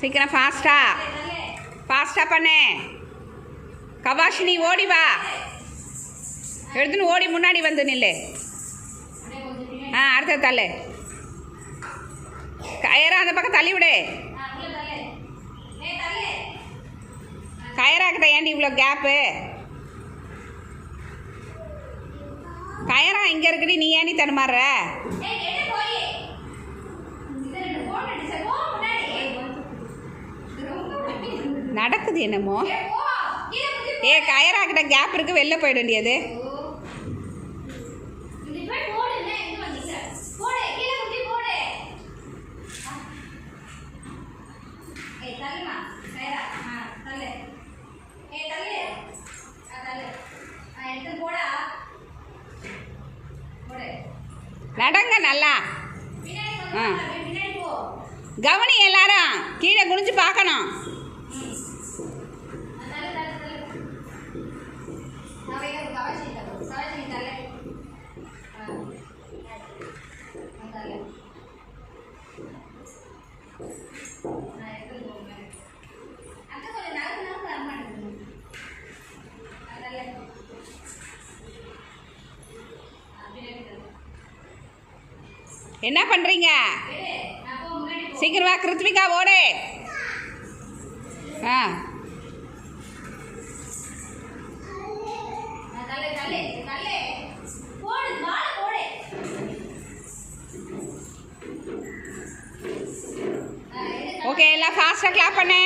சீக்கிரம் ஃபாஸ்ட்டாக ஃபாஸ்ட்டாக பண்ணு. கபாஷினி ஓடி வா. எடுத்துன்னு ஓடி முன்னாடி வந்து நில்லு. ஆ அடுத்த தள்ளு. கயரா அந்த பக்கம் தள்ளி விடு. கயரா கிட்ட ஏன்டி இவ்வளோ கேப்பு கயரா இங்கே இருக்குடி நீ ஏன்டி தடுமாறுற? நடக்குது என்னமோ? ஏ கயரா கிட்ட கேப் இருக்கு வெளில போயிட வேண்டியது. நடங்க நல்லா. ஆ. கவனி எல்லாரும் கீழே குனிஞ்சு பார்க்கணும். என்ன பண்ணுறீங்க சீக்கிரம் வா கிருத்விகா ஓடு. ஆ. ஓகே எல்லாம் ஃபாஸ்ட்டாக கிளாப் பண்ணு